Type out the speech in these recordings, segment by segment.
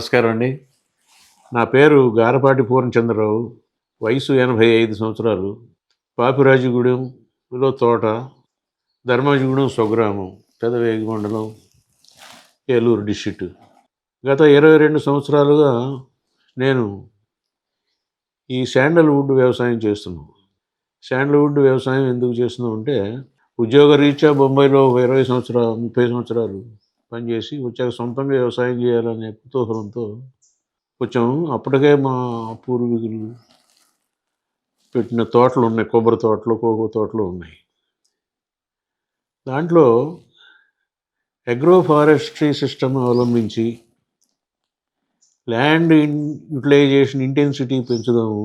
నమస్కారం అండి. నా పేరు గారపాటి పూర్ణచంద్రరావు. వయసు ఎనభై ఐదు సంవత్సరాలు. పాపిరాజుగూడెంలో తోట ధర్మాజిగూడెం స్వగ్రామం పెదవేగి మండలం ఏలూరు డిస్ట్రిక్ట్. గత ఇరవై రెండు సంవత్సరాలుగా నేను ఈ శాండల్వుడ్ వ్యవసాయం చేస్తున్నాను. శాండల్వుడ్ వ్యవసాయం ఎందుకు చేస్తున్నాం అంటే ఉద్యోగరీత్యా బొంబాయిలో ఇరవై సంవత్సరాలు ముప్పై సంవత్సరాలు పనిచేసి వచ్చాక సొంతంగా వ్యవసాయం చేయాలనే కుతూహలంతో వచ్చాము అప్పటికే మా పూర్వీకులు పెట్టిన తోటలు ఉన్నాయి. కొబ్బరి తోటలు కోకో తోటలు ఉన్నాయి. దాంట్లో అగ్రో ఫారెస్ట్రీ సిస్టమ్ అవలంబించి ల్యాండ్ ఇన్ యూటిలైజేషన్ ఇంటెన్సిటీ పెంచుదాము.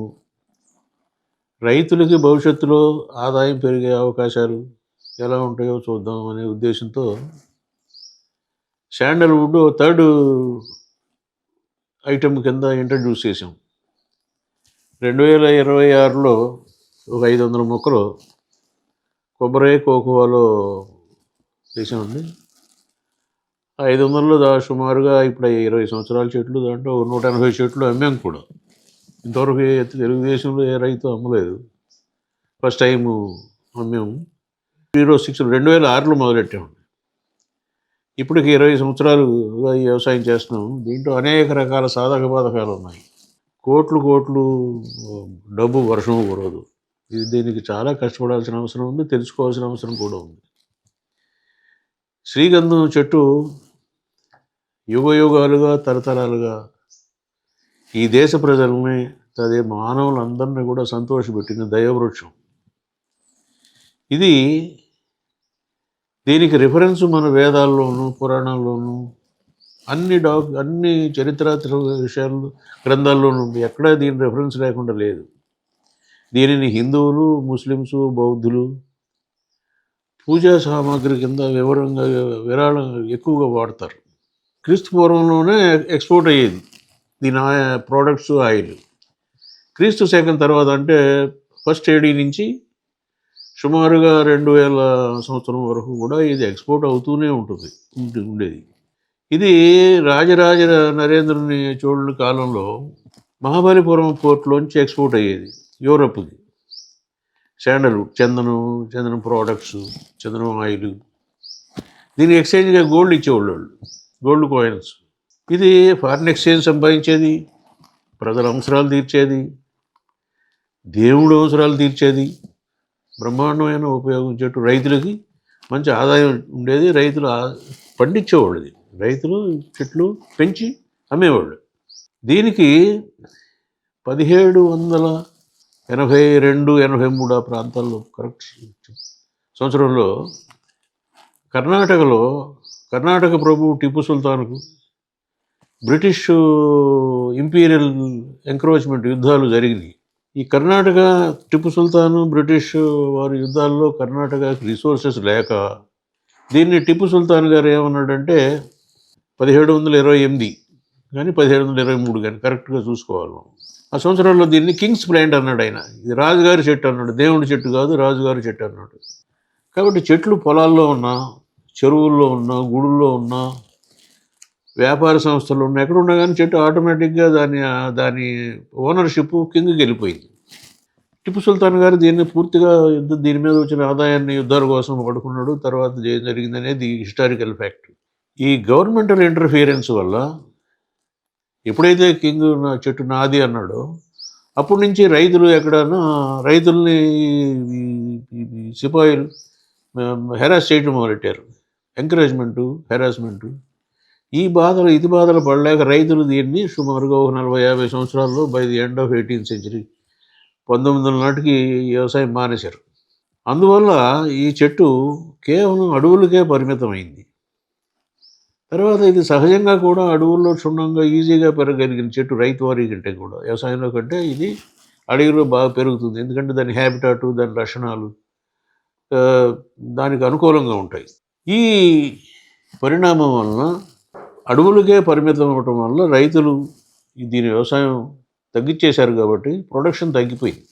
రైతులకి భవిష్యత్తులో ఆదాయం పెరిగే అవకాశాలు ఎలా ఉంటాయో చూద్దాం అనే ఉద్దేశంతో శాండల్వుడ్ థర్డ్ ఐటెం కింద ఇంట్రడ్యూస్ చేసాం రెండు వేల ఇరవై ఆరులో ఒక ఐదు వందల మొక్కలు కొబ్బరి కోకోవాలో చేసామండి ఐదు వందలలో దా సుమారుగా ఇప్పుడు ఇరవై సంవత్సరాల చెట్లు దాంట్లో నూట ఎనభై చెట్లు అమ్మాం కూడా. ఇంతవరకు తెలుగుదేశంలో ఏ రైతు అమ్మలేదు. ఫస్ట్ టైం అమ్మాము. జీరో సిక్స్ రెండు వేల ఆరులో మొదలెట్టాము ఇప్పటికి ఇరవై సంవత్సరాలుగా వ్యవసాయం చేస్తున్నాం. దీంట్లో అనేక రకాల సాధక బాధకాలు ఉన్నాయి. కోట్లు కోట్లు డబ్బు వర్షం కురవదు ఇది దీనికి చాలా కష్టపడాల్సిన అవసరం ఉంది తెలుసుకోవాల్సిన అవసరం కూడా ఉంది. శ్రీగంధం చెట్టు యుగయుగాలుగా తరతరాలుగా ఈ దేశ ప్రజల్ని అదే మానవులందరినీ కూడా సంతోషపెట్టిన దైవవృక్షం. ఇది దీనికి రిఫరెన్స్ మన వేదాల్లోనూ పురాణాల్లోనూ అన్ని డాక్ అన్ని చరిత్రాత్మక విషయాలు గ్రంథాల్లోనూ ఉంది. ఎక్కడా దీని రిఫరెన్స్ లేకుండా లేదు. దీనిని హిందువులు ముస్లిమ్స్ బౌద్ధులు పూజా సామాగ్రి కింద వివరంగా విరాళం ఎక్కువగా వాడతారు. క్రీస్తు పూర్వంలోనే ఎక్స్పోర్ట్ అయ్యేది. దీని ప్రోడక్ట్స్ ఆయిల్ క్రీస్తు శకం తర్వాత అంటే ఫస్ట్ ఏడీ నుంచి సుమారుగా రెండు వేల సంవత్సరం వరకు కూడా ఇది ఎక్స్పోర్ట్ అవుతూనే ఉంటుంది ఉండి- ఉండేది. ఇది రాజరాజ నరేంద్రుని చోళుని కాలంలో మహాబలిపురం పోర్ట్లోంచి ఎక్స్పోర్ట్ అయ్యేది యూరప్కి శాండల్వుడ్ చందనం చందనం ప్రోడక్ట్స్ చందనం ఆయిల్. దీని ఎక్స్చేంజ్గా గోల్డ్ ఇచ్చేవాళ్ళు వాళ్ళు గోల్డ్ కాయిన్స్ ఇది ఫారిన్ ఎక్స్చేంజ్ సంపాదించేది ప్రజల అవసరాలు తీర్చేది దేవుడు అవసరాలు తీర్చేది. బ్రహ్మాండమైన ఉపయోగం చెట్టు రైతులకి మంచి ఆదాయం ఉండేది. రైతులు ఆ- పండించేవాళ్ళు ఇది రైతులు చెట్లు పెంచి అమ్మేవాళ్ళు. దీనికి పదిహేడు వందల ఎనభై రెండు ఎనభై మూడు ఆ ప్రాంతాల్లో కరెక్ట్ సంవత్సరంలో కర్ణాటకలో కర్ణాటక ప్రభు టిప్పు సుల్తాన్కు బ్రిటిష్ ఇంపీరియల్ ఎంక్రోచ్మెంట్ యుద్ధాలు జరిగినాయి. ఈ కర్ణాటక టిప్పు సుల్తాన్ బ్రిటిష్ వారి యుద్ధాల్లో కర్ణాటకకి రిసోర్సెస్ లేక దీన్ని టిప్పు సుల్తాన్ గారు ఏమన్నాడంటే పదిహేడు వందల ఇరవై ఎనిమిది కానీ పదిహేడు వందల ఇరవై మూడు కానీ కరెక్ట్గా చూసుకోవాలి మనం. ఆ సంవత్సరంలో దీన్ని కింగ్స్ ప్లాంట్ అన్నాడు ఆయన. ఇది రాజుగారి చెట్టు అన్నాడు. దేవుడి చెట్టు కాదు రాజుగారి చెట్టు అన్నాడు. కాబట్టి చెట్లు పొలాల్లో ఉన్నా చెరువుల్లో ఉన్నా గుడుల్లో ఉన్నా వ్యాపార సంస్థలు ఉన్నాయి ఎక్కడ ఉన్నా కానీ చెట్టు ఆటోమేటిక్గా దాని దాని ఓనర్షిప్ కింగ్కి వెళ్ళిపోయింది. టిప్పు సుల్తాన్ గారు దీన్ని పూర్తిగా యుద్ధ దీని మీద వచ్చిన ఆదాయాన్ని యుద్ధాల కోసం వాడుకున్నాడు తర్వాత ఏం జరిగింది అనేది హిస్టారికల్ ఫ్యాక్ట్ ఈ గవర్నమెంటల్ ఇంటర్ఫియరెన్స్ వల్ల ఎప్పుడైతే కింగ్ నా చెట్టు నాది అన్నాడో అప్పటి నుంచి రైతులు ఎక్కడన్నా రైతుల్ని సిపాయిలు హెరాస్ చేయడం మొదలెట్టారు. ఎంకరేజ్మెంటు హెరాస్మెంటు ఈ బాధలు ఇది బాధలు పడలేక రైతులు దీన్ని సుమారుగా ఒక నలభై యాభై సంవత్సరాల్లో by the end of eighteenth century పంతొమ్మిది వందల నాటికి వ్యవసాయం మానేశారు. అందువల్ల ఈ చెట్టు కేవలం అడవులకే పరిమితమైంది. తర్వాత ఇది సహజంగా కూడా అడవుల్లో క్షుణ్ణంగా ఈజీగా పెరగలిగిన చెట్టు రైతు వారి కంటే కూడా. వ్యవసాయంలో కంటే ఇది అడవిలో బాగా పెరుగుతుంది. ఎందుకంటే దాని హ్యాబిటాటు దాని లక్షణాలు దానికి అనుకూలంగా ఉంటాయి. ఈ పరిణామం వలన అడవులకే పరిమితం అవ్వటం వల్ల రైతులు దీని వ్యవసాయం తగ్గించేశారు కాబట్టి ప్రొడక్షన్ తగ్గిపోయింది.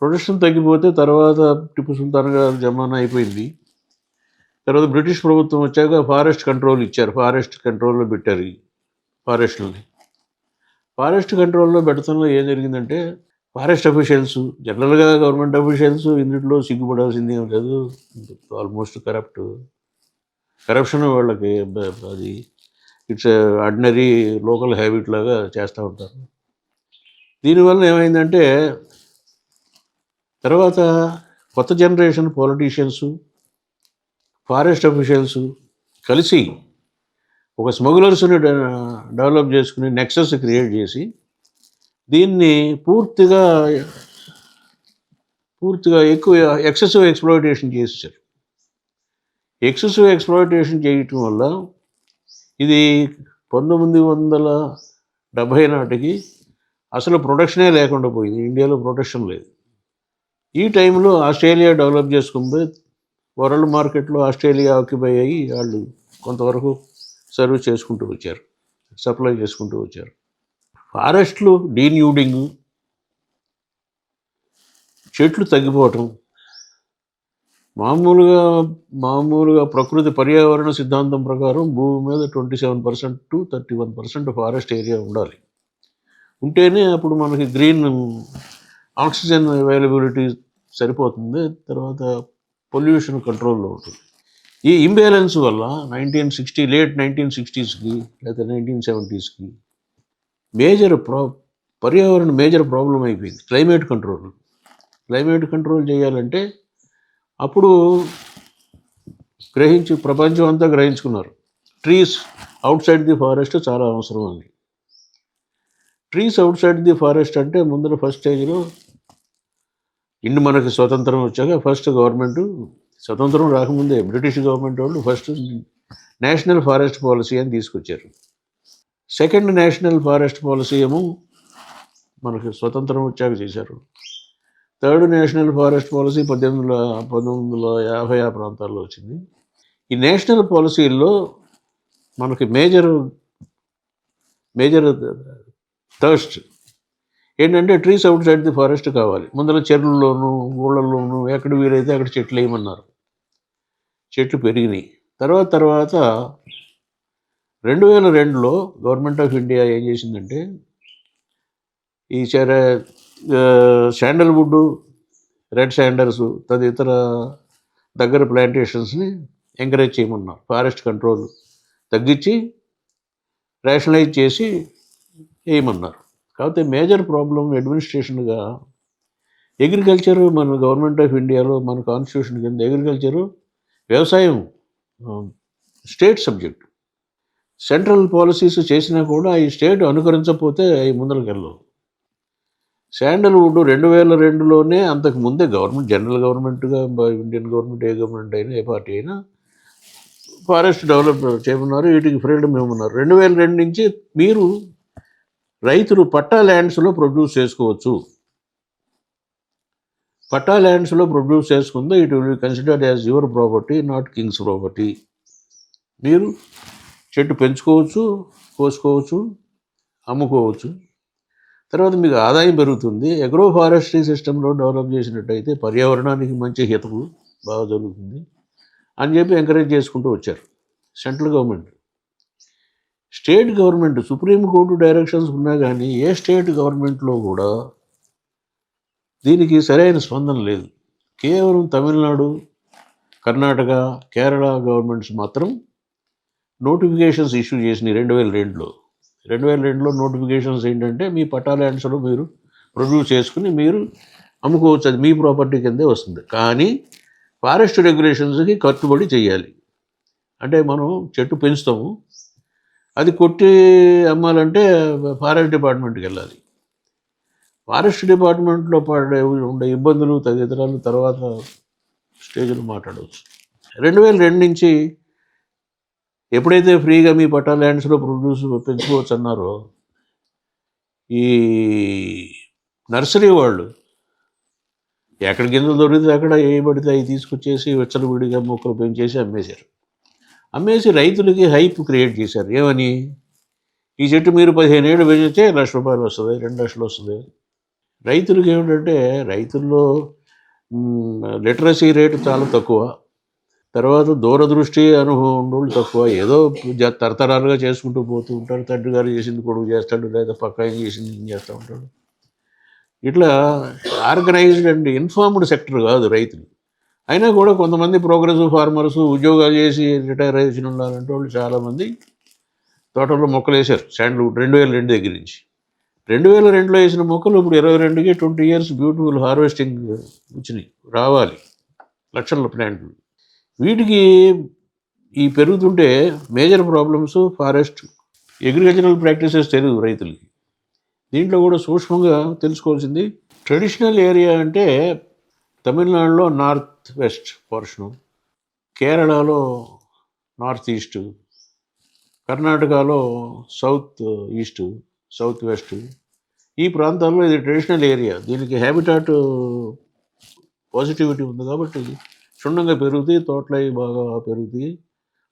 ప్రొడక్షన్ తగ్గిపోతే తర్వాత టిప్పు సుల్తాన్ గారు జమానా అయిపోయింది. తర్వాత బ్రిటిష్ ప్రభుత్వం వచ్చాక ఫారెస్ట్ కంట్రోల్ ఇచ్చారు. ఫారెస్ట్ కంట్రోల్లో పెట్టారు ఫారెస్ట్లని. ఫారెస్ట్ కంట్రోల్లో పెడతంలో ఏం జరిగిందంటే ఫారెస్ట్ అఫీషియల్స్ జనరల్గా గవర్నమెంట్ అఫీషియల్స్ ఇందులో సిగ్గుపడాల్సింది ఏం లేదు. Almost corrupt. కరప్షన్ వాళ్ళకి అది ఇట్స్ ఆర్డినరీ లోకల్ హ్యాబిట్ లాగా చేస్తూ ఉంటారు. దీనివల్ల ఏమైందంటే తర్వాత కొత్త జనరేషన్ పొలిటీషియన్స్ ఫారెస్ట్ అఫీషియల్స్ కలిసి ఒక స్మగ్లర్స్ని డెవలప్ చేసుకుని నెక్సెస్ క్రియేట్ చేసి దీన్ని పూర్తిగా పూర్తిగా ఎక్కువ ఎక్సెసివ్ ఎక్స్ప్లోయిటేషన్ చేసేసారు. ఎక్సెసివ్ ఎక్స్ప్లోయిటేషన్ చేయటం వల్ల ఇది పంతొమ్మిది వందల డెబ్భై నాటికి అసలు ప్రొడక్షనే లేకుండా పోయింది. ఇండియాలో ప్రొడక్షన్ లేదు. ఈ టైంలో ఆస్ట్రేలియా డెవలప్ చేసుకుంటే వరల్డ్ మార్కెట్లో ఆస్ట్రేలియా ఆక్యుపై అయ్యి వాళ్ళు కొంతవరకు సర్వ్ చేసుకుంటూ వచ్చారు. సప్లై చేసుకుంటూ వచ్చారు. ఫారెస్ట్లు డీన్యూడింగ్ చెట్లు తగ్గిపోవటం మామూలుగా మామూలుగా ప్రకృతి పర్యావరణ సిద్ధాంతం ప్రకారం భూమి మీద twenty seven percent to thirty one percent forest area ఉండాలి. ఉంటేనే అప్పుడు మనకి గ్రీన్ ఆక్సిజన్ అవైలబిలిటీ సరిపోతుంది తర్వాత పొల్యూషన్ కంట్రోల్లో ఉంటుంది. ఈ ఇంబ్యాలెన్స్ వల్ల నైన్టీన్ సిక్స్టీ లేట్ నైన్టీన్ సిక్స్టీస్కి లేదా నైన్టీన్ సెవెంటీస్కి మేజర్ ప్రా పర్యావరణ మేజర్ ప్రాబ్లం అయిపోయింది. Climate control. క్లైమేట్ కంట్రోల్ చేయాలంటే అప్పుడు గ్రహించి ప్రపంచం అంతా గ్రహించుకున్నారు. Trees outside the forest చాలా అవసరం అని trees outside the forest అంటే ముందర ఫస్ట్ స్టేజ్లో ఇండి మనకి స్వతంత్రం వచ్చాక ఫస్ట్ గవర్నమెంట్ స్వతంత్రం రాకముందే బ్రిటిష్ గవర్నమెంట్ వాళ్ళు ఫస్ట్ నేషనల్ ఫారెస్ట్ పాలసీ అని తీసుకొచ్చారు. సెకండ్ నేషనల్ ఫారెస్ట్ పాలసీ ఏమో మనకి స్వతంత్రం వచ్చాక చేశారు. థర్డ్ నేషనల్ ఫారెస్ట్ పాలసీ పద్దెనిమిది వందల పంతొమ్మిది వందల యాభై ఆ ప్రాంతాల్లో వచ్చింది. ఈ నేషనల్ పాలసీల్లో మనకి మేజర్ మేజర్ థర్స్ట్ ఏంటంటే trees outside the forest కావాలి. ముందర చెరువుల్లోనూ ఊళ్ళల్లోనూ ఎక్కడ వీలైతే అక్కడ చెట్లు వేయమన్నారు. చెట్లు పెరిగినాయి. తర్వాత తర్వాత రెండు వేల రెండులో గవర్నమెంట్ ఆఫ్ ఇండియా ఏం చేసిందంటే ఈ చర శాండల్వుడ్ రెడ్ శాండర్స్ తదితర దగ్గర ప్లాంటేషన్స్ని ఎంకరేజ్ చేయమన్నారు ఫారెస్ట్ కంట్రోల్ తగ్గించి రేషనలైజ్ చేసి వేయమన్నారు కాకపోతే మేజర్ ప్రాబ్లం అడ్మినిస్ట్రేషన్గా అగ్రికల్చర్ మన గవర్నమెంట్ ఆఫ్ ఇండియాలో మన కాన్స్టిట్యూషన్ కింద అగ్రికల్చరు వ్యవసాయం స్టేట్ సబ్జెక్ట్. సెంట్రల్ పాలసీస్ చేసినా కూడా ఈ స్టేట్ అనుకరించకపోతే అవి ముందరకెళ్ళవు. శాండల్వుడ్ రెండు వేల రెండులోనే అంతకు ముందే గవర్నమెంట్ జనరల్ గవర్నమెంట్గా ఇండియన్ గవర్నమెంట్ ఏ గవర్నమెంట్ అయినా ఏ పార్టీ అయినా ఫారెస్ట్ డెవలప్ చేయమన్నారు వీటికి ఫ్రీడమ్ ఇవ్వమన్నారు. రెండు వేల రెండు నుంచి మీరు రైతులు పట్టా ల్యాండ్స్లో ప్రొడ్యూస్ చేసుకోవచ్చు. పట్టా ల్యాండ్స్లో produce చేసుకుందో it will considered as your property not king's property. మీరు చెట్టు పెంచుకోవచ్చు కోసుకోవచ్చు అమ్ముకోవచ్చు. తర్వాత మీకు ఆదాయం పెరుగుతుంది. అగ్రో ఫారెస్ట్రీ సిస్టంలో డెవలప్ చేసినట్టయితే పర్యావరణానికి మంచి హితము బాగా జరుగుతుంది అని చెప్పి ఎంకరేజ్ చేసుకుంటూ వచ్చారు central government. State government supreme court directions ఉన్నా కానీ ఏ స్టేట్ గవర్నమెంట్లో కూడా దీనికి సరైన స్పందన లేదు. కేవలం తమిళనాడు కర్ణాటక కేరళ గవర్నమెంట్స్ మాత్రం నోటిఫికేషన్స్ ఇష్యూ చేసినాయి రెండు వేల రెండులో. రెండు వేల రెండులో నోటిఫికేషన్స్ ఏంటంటే మీ పట్టా ల్యాండ్స్లో మీరు ప్రొడ్యూస్ చేసుకుని మీరు అమ్ముకోవచ్చు. అది మీ ప్రాపర్టీ కిందే వస్తుంది. కానీ ఫారెస్ట్ రెగ్యులేషన్స్కి కట్టుబడి చేయాలి. అంటే మనం చెట్టు పెంచుతాము. అది కొట్టి అమ్మాలంటే ఫారెస్ట్ డిపార్ట్మెంట్కి వెళ్ళాలి. ఫారెస్ట్ డిపార్ట్మెంట్లో పడే ఉండే ఇబ్బందులు తదితరాలు తర్వాత స్టేజ్లో మాట్లాడవచ్చు. రెండు వేల రెండు నుంచి ఎప్పుడైతే ఫ్రీగా మీ పట్టా ల్యాండ్స్లో ప్రొడ్యూస్ పెంచుకోవచ్చు అన్నారో ఈ నర్సరీ వాళ్ళు ఎక్కడ గింజలు దొరికితే అక్కడ ఏ అవి తీసుకొచ్చేసి విచ్చలవిడిగా మొక్కలు పెంచేసి అమ్మేశారు. అమ్మేసి రైతులకి హైప్ క్రియేట్ చేశారు. ఏమని? ఈ చెట్టు మీరు పదిహేను ఏళ్ళు పెంచితే లక్ష రూపాయలు వస్తుంది రెండు లక్షలు వస్తుంది. రైతులకి ఏమిటంటే రైతుల్లో లిటరసీ రేటు చాలా తక్కువ. తర్వాత దూరదృష్టి అనుభవం ఉండోళ్ళు తక్కువ. ఏదో తరతరాలుగా చేసుకుంటూ పోతూ ఉంటారు. తండ్రి గారు చేసింది కొడుకు చేస్తాడు లేదా పక్క ఏం చేసింది చేస్తూ ఉంటాడు. ఇట్లా ఆర్గనైజ్డ్ అండ్ ఇన్ఫార్మ్డ్ సెక్టర్ కాదు రైతులు. అయినా కూడా కొంతమంది ప్రోగ్రెసివ్ ఫార్మర్స్ ఉద్యోగాలు చేసి రిటైర్ చేసి ఉన్నారంటే వాళ్ళు చాలామంది తోటలో మొక్కలు వేశారు. శాండ్వుడ్ రెండు వేల రెండు దగ్గర నుంచి. రెండు వేల రెండులో వేసిన మొక్కలు ఇప్పుడు ఇరవై రెండుకి ట్వంటీ ఇయర్స్ బ్యూటిఫుల్ హార్వెస్టింగ్ వచ్చినాయి. రావాలి. లక్షల ప్లాంట్లు. వీటికి ఈ పెరుగుతుంటే major problems forest agricultural practices తెలియదు రైతులకి. దీంట్లో కూడా సూక్ష్మంగా తెలుసుకోవాల్సింది ట్రెడిషనల్ ఏరియా అంటే తమిళనాడులో నార్త్ వెస్ట్ పోర్షను కేరళలో నార్త్ ఈస్ట్ కర్ణాటకలో సౌత్ ఈస్ట్ సౌత్ వెస్ట్ ఈ ప్రాంతాల్లో ఇది ట్రెడిషనల్ ఏరియా దీనికి హ్యాబిటాట్ పాజిటివిటీ ఉంది కాబట్టి క్షుణ్ణంగా పెరుగుతాయి తోటలు అవి బాగా పెరుగుతాయి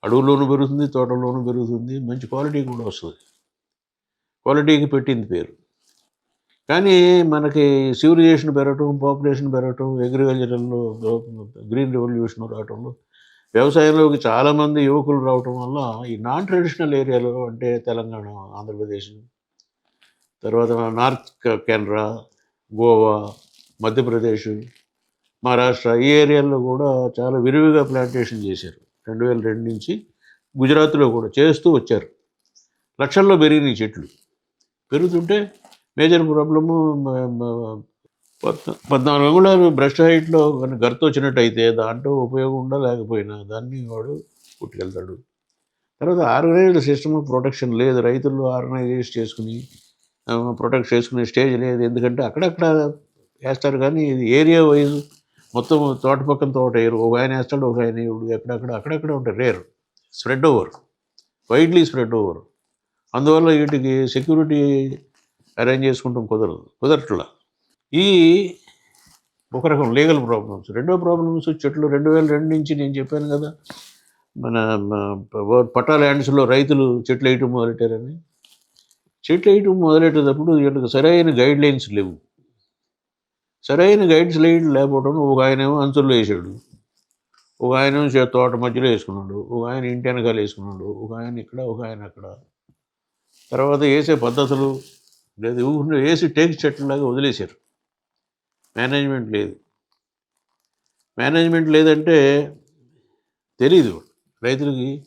అడవుల్లోనూ పెరుగుతుంది తోటల్లోనూ పెరుగుతుంది మంచి క్వాలిటీ కూడా వస్తుంది. క్వాలిటీకి పెట్టింది పేరు. కానీ మనకి సివిలైజేషన్ పెరగటం పాపులేషన్ పెరగటం అగ్రికల్చరల్లో గ్రీన్ రెవల్యూషన్ రావటంలో వ్యవసాయంలోకి చాలామంది యువకులు రావటం వల్ల ఈ నాన్ ట్రెడిషనల్ ఏరియాలో అంటే తెలంగాణ ఆంధ్రప్రదేశ్ తర్వాత నార్త్ కెనరా గోవా మధ్యప్రదేశ్ మహారాష్ట్ర ఈ ఏరియాల్లో కూడా చాలా విరివిగా ప్లాంటేషన్ చేశారు. రెండు వేల రెండు నుంచి గుజరాత్లో కూడా చేస్తూ వచ్చారు. లక్షల్లో పెరిగినాయి చెట్లు. పెరుగుతుంటే మేజర్ ప్రాబ్లము పద్నాలుగు అంగుళాలు బ్రష్ హైట్లో కానీ గర్త వచ్చినట్టయితే దాంట్లో ఉపయోగం ఉండా లేకపోయినా దాన్ని వాడు పుట్టుకెళ్తాడు తర్వాత ఆర్గనైజ్డ్ సిస్టమ్ ఆఫ్ ప్రొటెక్షన్ లేదు. రైతులు ఆర్గనైజ్ చేసుకుని ప్రొటెక్ట్ చేసుకునే స్టేజ్ లేదు. ఎందుకంటే అక్కడక్కడ వేస్తారు కానీ ఇది ఏరియా వైజ్ మొత్తం తోట పక్కన తోట వేయరు ఒక ఆయన వేస్తాడు ఒక ఆయన వేయడు ఎక్కడక్కడ అక్కడక్కడ ఉంటాయి. Rare. Spread over widely spread over అందువల్ల వీటికి సెక్యూరిటీ అరేంజ్ చేసుకుంటాం కుదరదు. కుదరట్లా. ఈ ఒక రకం లీగల్ ప్రాబ్లమ్స్ రెండో ప్రాబ్లమ్స్ చెట్లు రెండు వేల రెండు నుంచి నేను చెప్పాను కదా మన మన పట్టా ల్యాండ్స్లో రైతులు చెట్లు వేయటం మొదలెట్టారని. చెట్లు వేయటం మొదలెట్టేటప్పుడు వీళ్ళకి సరైన గైడ్ లైన్స్ లేవు. సరైన గైడ్స్ లైన్ లేకపోవడం ఒక ఆయన అంచులు అంచుల్లో వేసాడు. ఒక ఆయన తోట మధ్యలో వేసుకున్నాడు. ఒక ఆయన ఇంటి వెనకాల వేసుకున్నాడు. ఒక ఆయన ఇక్కడ ఒక ఆయన అక్కడ. తర్వాత వేసే పద్ధతులు లేదు ఊరిని వేసి టేక్స్ చెట్లలాగా వదిలేశారు. మేనేజ్మెంట్ లేదు. మేనేజ్మెంట్ లేదంటే తెలీదు. రైతులకి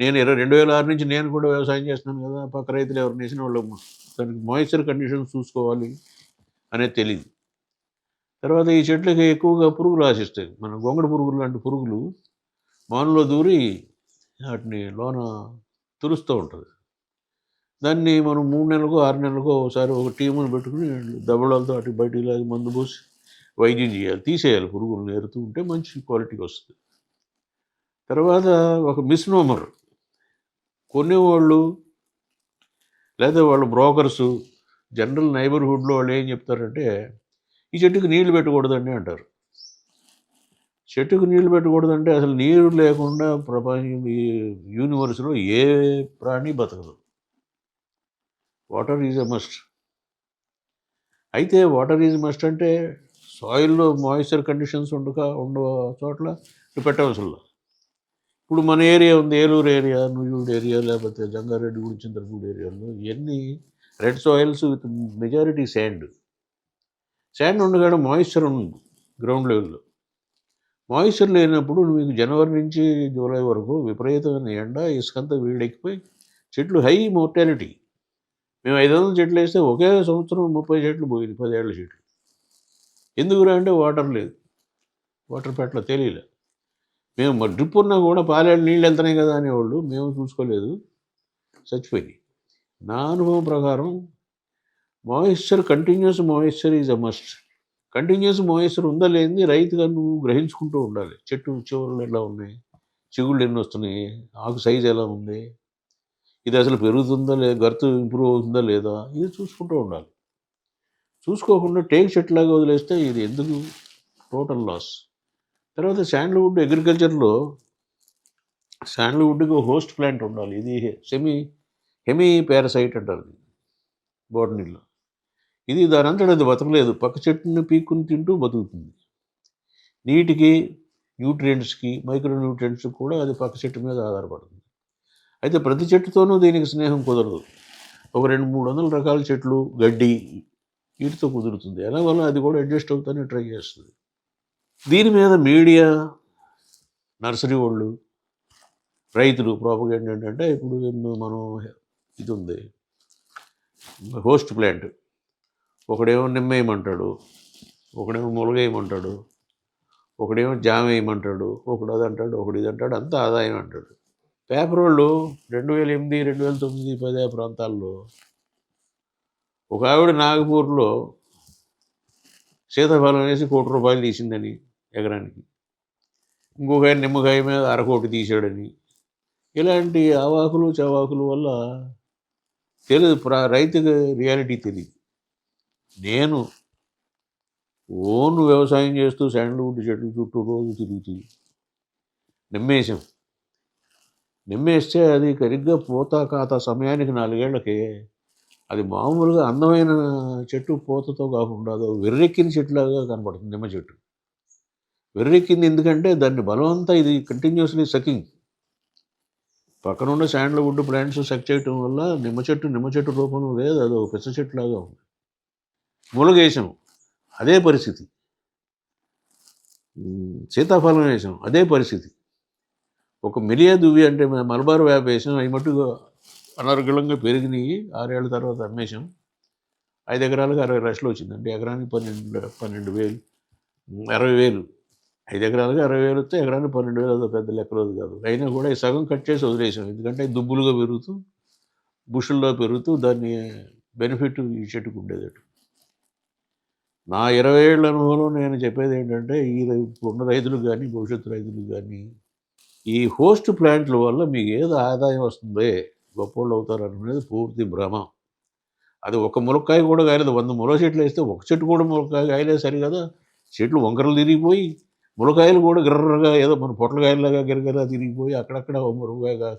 నేను ఇరవై రెండు వేల ఆరు నుంచి నేను కూడా వ్యవసాయం చేస్తున్నాను కదా పక్క రైతులు ఎవరిని వేసిన వాళ్ళు దానికి మాయిశ్చర్ కండిషన్స్ చూసుకోవాలి అనేది తెలియదు తర్వాత ఈ చెట్లకి ఎక్కువగా పురుగులు ఆశిస్తాయి మన గొంగడి పురుగులు లాంటి పురుగులు మానులో దూరి వాటిని లోన తులుస్తూ ఉంటుంది. దాన్ని మనం మూడు నెలలకు ఆరు నెలలకు ఒకసారి ఒక టీముని పెట్టుకుని దబ్బడాలతో అటు బయటికి లాగి మందు పోసి వైద్యం చేయాలి. తీసేయాలి. పురుగులు ఏరుతూ ఉంటే మంచి క్వాలిటీకి వస్తుంది. తర్వాత ఒక మిస్నోమర్. కొనేవాళ్ళు లేదా వాళ్ళు బ్రోకర్సు జనరల్ నైబర్హుడ్లో వాళ్ళు ఏం చెప్తారంటే ఈ చెట్టుకు నీళ్ళు పెట్టకూడదండి అంటారు. చెట్టుకు నీళ్ళు పెట్టకూడదంటే అసలు నీరు లేకుండా ప్రపంచం ఈ యూనివర్స్లో ఏ ప్రాణి బతకదు. వాటర్ ఈజ్ ఎ మస్ట్ అయితే వాటర్ ఈజ్ మస్ట్ అంటే సాయిల్లో మాయిశ్చర్ కండిషన్స్ ఉండక ఉండ చోట్ల పెట్టవలసిన ఇప్పుడు మన ఏరియా ఉంది ఏలూరు ఏరియా నుయ్యూడు ఏరియా లేకపోతే జంగారెడ్డి గుడి చింతలపూడి ఏరియాలో ఇవన్నీ red soils with majority sand sand ఉండగానే మాయిశ్చర్ ఉంది. గ్రౌండ్ లెవెల్లో మాయిశ్చర్ లేనప్పుడు మీకు జనవరి నుంచి జూలై వరకు విపరీతమైన ఎండ ఇసుకంతా వీడెక్కిపోయి చెట్లు హై మోర్టాలిటీ మేము ఐదు వందల చెట్లు వేస్తే ఒకే సంవత్సరం ముప్పై చెట్లు పోయింది పదేళ్ళ చెట్లు. ఎందుకురా అంటే వాటర్ లేదు. వాటర్ పెట్ల తెలియలే. మేము మరి డ్రిప్ ఉన్నా కూడా పాలేడు నీళ్ళు వెళ్తున్నాయి కదా అనేవాళ్ళు మేము చూసుకోలేదు. చచ్చిపోయింది నా అనుభవం ప్రకారం moisture continuous moisture is a must continuous moisture ఉందా లేనిది రైతుగా నువ్వు గ్రహించుకుంటూ ఉండాలి. చెట్టు చివరలు ఎలా ఉన్నాయి? చిగుళ్ళు ఎన్ని వస్తున్నాయి? ఆకు సైజ్ ఎలా ఉంది? ఇది అసలు పెరుగుతుందా లేదా? గర్తు ఇంప్రూవ్ అవుతుందా లేదా? ఇది చూసుకుంటూ ఉండాలి. చూసుకోకుండా టేక్ చెట్లాగా వదిలేస్తే ఇది ఎందుకు? టోటల్ లాస్ తర్వాత శాండ్ల్వుడ్ అగ్రికల్చర్లో శాండ్ల్వుడ్కి హోస్ట్ ప్లాంట్ ఉండాలి. ఇది సెమీ హెమీ పారసైట్ అంటారు బోటనీలో ఇది దాని అంతటా అది బతకలేదు. పక్క చెట్టుని పీక్కుని తింటూ బతుకుతుంది. నీటికి న్యూట్రియంట్స్కి మైక్రో న్యూట్రియంట్స్ కూడా అది పక్క చెట్టు మీద ఆధారపడుతుంది. అయితే ప్రతి చెట్టుతోనూ దీనికి స్నేహం కుదరదు. ఒక రెండు మూడు వందల రకాల చెట్లు గడ్డి వీటితో కుదురుతుంది. ఎలాగోలా వల్ల అది కూడా అడ్జస్ట్ అవుతానే ట్రై చేస్తుంది. దీని మీద మీడియా నర్సరీ వాళ్ళు రైతులు ప్రాపగేండ్ ఏంటంటే ఇప్పుడు ఎన్నో మనం ఇది ఉంది హోస్ట్ ప్లాంట్. ఒకడేమో నిమ్మేయమంటాడు ఒకడేమో ములగేయమంటాడు ఒకడేమో జామ వేయమంటాడు ఒకడు అది అంటాడు ఒకడు ఇది అంటాడు అంతా ఆదాయం అంటాడు. పేపర్ వాళ్ళు రెండు వేల ఎనిమిది రెండు వేల తొమ్మిది పదే ప్రాంతాల్లో ఒక ఆవిడ నాగపూర్లో సీతాఫలం వేసి కోటి రూపాయలు తీసిందని ఎకరానికి. ఇంకొక నిమ్మకాయ మీద అరకోటి తీసాడని ఇలాంటి ఆవాకులు చవాకులు వల్ల తెలియదు ప్ర రైతుకి రియాలిటీ తెలియదు నేను ఓన్ వ్యవసాయం చేస్తూ శాండల్వుడ్ చెట్లు చుట్టూ రోజు తిరుగుతూ నిమ్మేసాం. నిమ్మేస్తే అది సరిగ్గా పూత కాత సమయానికి నాలుగేళ్ళకి. అది మామూలుగా అందమైన చెట్టు పూతతో కాకుండా వెర్రెక్కిన చెట్టులాగా కనపడుతుంది నిమ్మ చెట్టు. వెర్రెక్కింది ఎందుకంటే దాన్ని బలవంతా ఇది కంటిన్యూస్లీ సకింగ్. పక్కన ఉన్న శాండల్వుడ్ ప్లాంట్స్ సక్ చేయటం వల్ల నిమ్మ చెట్టు నిమ్మ చెట్టు రూపంలో లేదు అది ఒక పెద్ద చెట్టు లాగా ఉంది. ములగేసాం అదే పరిస్థితి. సీతాఫలం వేసాం అదే పరిస్థితి. ఒక మిలియా దువ్వి అంటే మలబార్ వేప వేసాం అవి మట్టుగా అనర్గళంగా పెరిగినాయి. ఆరేళ్ళ తర్వాత అమ్మేసాం ఐదు ఎకరాలకు అరవై లక్షలు వచ్చింది. అంటే ఎకరానికి పన్నెండు పన్నెండు వేలు. అరవై వేలు. ఐదు ఎకరాలకు అరవై వేలు వస్తే ఎకరానికి పన్నెండు వేలు అదో పెద్ద లెక్కలోది కాదు. అయినా కూడా ఈ సగం కట్ చేసి వదిలేసాం ఎందుకంటే దుబ్బులుగా పెరుగుతూ బుషుల్లో పెరుగుతూ దాన్ని బెనిఫిట్ ఈ చెట్టుకు ఉండేదట్టు నా ఇరవై ఏళ్ళ అనుభవంలో నేను చెప్పేది ఏంటంటే ఈ రై- ఇప్పుడున్న రైతులు కానీ భవిష్యత్తు రైతులు కానీ ఈ హోస్ట్ ప్లాంట్ల వల్ల మీకు ఏది ఆదాయం వస్తుంది గొప్పోళ్ళు అవుతారు అనేది పూర్తి భ్రమ. అది ఒక ములక్కాయ కూడా కాయలేదు. వంద ముల చెట్లు వేస్తే ఒక చెట్టు కూడా ములక్కాయ కాయలే సరి కదా చెట్లు వంకరలు తిరిగిపోయి ములకాయలు కూడా గిర్రగా ఏదో మన పొట్లకాయలాగా గిరగిరా తిరిగిపోయి అక్కడక్కడ ఓ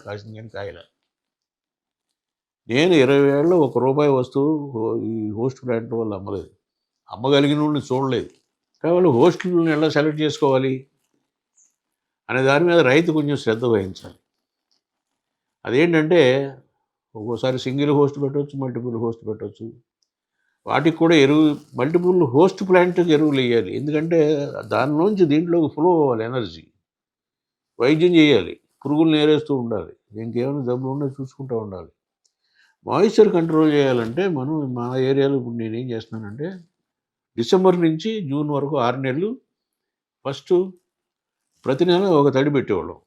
కాసింది కానీ కాయలే. నేను ఇరవై ఏళ్ళు ఒక రూపాయి వస్తువు ఈ హోస్ట్ ప్లాంట్ వల్ల అమ్మలేదు. అమ్మగలిగిన వాళ్ళని చూడలేదు కాబట్టి హోస్టల్ని ఎలా సెలెక్ట్ చేసుకోవాలి? అనే దాని మీద రైతు కొంచెం శ్రద్ధ వహించాలి. అదేంటంటే ఒక్కోసారి సింగిల్ హోస్ట్ పెట్టవచ్చు మల్టిపుల్ హోస్ట్ పెట్టవచ్చు వాటికి కూడా ఎరువు మల్టిపుల్ హోస్ట్ ప్లాంట్కి ఎరువులు వేయాలి. ఎందుకంటే దానిలోంచి దీంట్లోకి ఫ్లో అవ్వాలి ఎనర్జీ. వైద్యం చేయాలి. పురుగులు నేరేస్తూ ఉండాలి. ఇంకేమైనా జబ్బులు ఉండే చూసుకుంటూ ఉండాలి. మాయిశ్చర్ కంట్రోల్ చేయాలంటే మనం మా ఏరియాలో ఇప్పుడు నేనేం చేస్తున్నానంటే డిసెంబర్ నుంచి జూన్ వరకు ఆరు నెలలు ఫస్ట్ ప్రతి నెల ఒక తడి పెట్టేవాళ్ళం.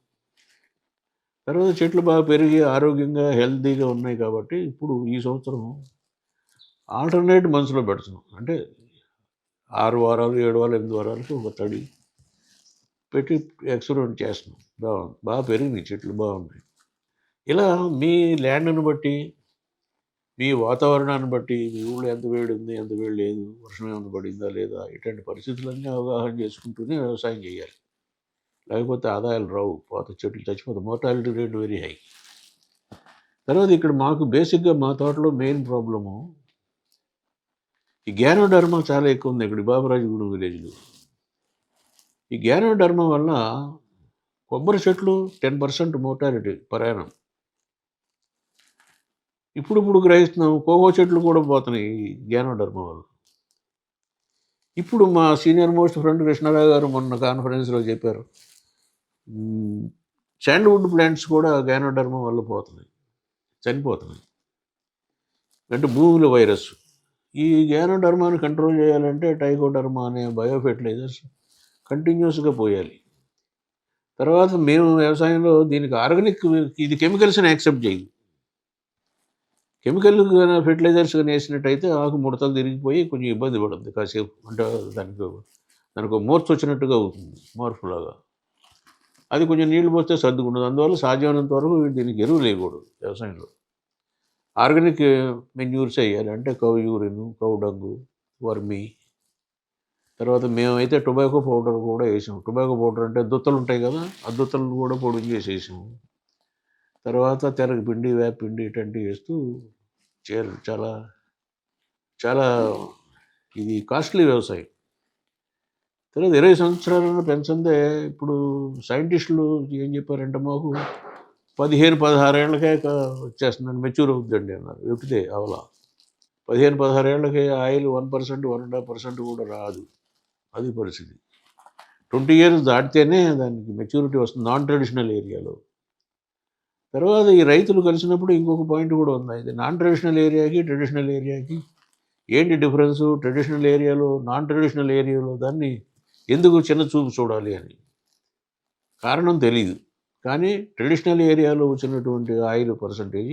తర్వాత చెట్లు బాగా పెరిగి ఆరోగ్యంగా హెల్తీగా ఉన్నాయి కాబట్టి ఇప్పుడు ఈ సంవత్సరం ఆల్టర్నేట్ మంత్స్లో పెడుతున్నాం. అంటే ఆరు వారాలు ఏడు వారాలు ఎనిమిది వారాలకు ఒక తడి పెట్టి ఎక్స్పెరిమెంట్ చేస్తున్నాం. బాగుంది. బాగా పెరిగినాయి చెట్లు బాగున్నాయి. ఇలా మీ ల్యాండ్ని బట్టి మీ వాతావరణాన్ని బట్టి మీ ఊళ్ళో ఎంత వేడి ఉంది ఎంత వేడి లేదు వర్షం ఏమైనా పడిందా లేదా ఇటువంటి పరిస్థితులన్నీ అవగాహన చేసుకుంటూనే వ్యవసాయం చేయాలి. లేకపోతే ఆదాయాలు రావు పోత చెట్లు చచ్చిపోతాయి మోర్టాలిటీ రేట్ వెరీ హై తర్వాత ఇక్కడ మాకు బేసిక్గా మా తోటలో మెయిన్ ప్రాబ్లము ఈ గ్యానోడర్మా చాలా ఎక్కువ ఉంది ఇక్కడ బాబరాజుగూడెం విలేజ్లో ఈ గ్యానోడర్మా వల్ల కొబ్బరి చెట్లు టెన్ పర్సెంట్ మోర్టాలిటీ ప్రయాణం. ఇప్పుడు ఇప్పుడు గ్రహిస్తున్నాం కోకో చెట్లు కూడా పోతున్నాయి ఈ గ్యానోడర్మా ఇప్పుడు మా సీనియర్ మోస్ట్ ఫ్రెండ్ కృష్ణారావు గారు మొన్న కాన్ఫరెన్స్లో చెప్పారు శాండ్వుడ్ ప్లాంట్స్ కూడా గ్యానోడర్మా వల్ల పోతున్నాయి చనిపోతున్నాయి. అంటే భూమిలో వైరస్. ఈ గ్యానోడర్మాని కంట్రోల్ చేయాలంటే టైకోడర్మా అనే బయో ఫెర్టిలైజర్స్ కంటిన్యూస్గా పోయాలి. తర్వాత మేము వ్యవసాయంలో దీనికి ఆర్గానిక్ ఇది కెమికల్స్ని యాక్సెప్ట్ చేయదు కెమికల్ ఫెర్టిలైజర్స్ కానీ వేసినట్టయితే ఆకు ముడతలు తిరిగిపోయి కొంచెం ఇబ్బంది పడుతుంది కాసేపు. అంటే దానికి దానికి ఒక వచ్చినట్టుగా అవుతుంది మార్పులాగా అది కొంచెం నీళ్ళు పోస్తే సర్దుకుంటుంది అందువల్ల సాధ్యమైనంత వరకు దీనికి ఎరువు లేకూడదు వ్యవసాయంలో. ఆర్గానిక్ మెన్యూర్స్ వేయాలి. అంటే కౌ యూరిన్ కౌ డంగు వర్మి. తర్వాత మేమైతే టొబాకో పౌడర్ కూడా వేసాము టొబాకో పౌడర్ అంటే దుత్తలు ఉంటాయి కదా ఆ దుత్తలను కూడా పొడి చేసి వేసాము. తర్వాత తెరకు పిండి వేప పిండి ఇటువంటివి వేస్తూ చేరు. చాలా చాలా ఇది కాస్ట్లీ వ్యవసాయం. తర్వాత ఇరవై సంవత్సరాలను పెంచందే ఇప్పుడు సైంటిస్టులు ఏం చెప్పారంటే మాకు పదిహేను పదహారేళ్ళకే వచ్చేస్తుందని వచ్చేస్తుందండి మెచ్యూర్ అవుతుందండి అన్నారు. ఎప్పితే అవలా. పదిహేను పదహారేళ్ళకే oil one percent one and half percent కూడా రాదు. అది పరిస్థితి. ట్వంటీ ఇయర్స్ దాటితేనే దానికి మెచ్యూరిటీ వస్తుంది. నాన్ ట్రెడిషనల్ ఏరియాలో తర్వాత ఈ రైతులు కలిసినప్పుడు ఇంకొక పాయింట్ కూడా ఉంది. ఇది నాన్ ట్రెడిషనల్ ఏరియాకి ట్రెడిషనల్ ఏరియాకి ఏంటి డిఫరెన్సు? ట్రెడిషనల్ ఏరియాలో నాన్ ట్రెడిషనల్ ఏరియాలో దాన్ని ఎందుకు చిన్న చూపు చూడాలి అని? కారణం తెలియదు కానీ ట్రెడిషనల్ ఏరియాలో వచ్చినటువంటి ఆయిల్ పర్సంటేజ్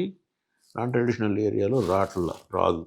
నాన్ ట్రెడిషనల్ ఏరియాలో రాట్ల రాదు.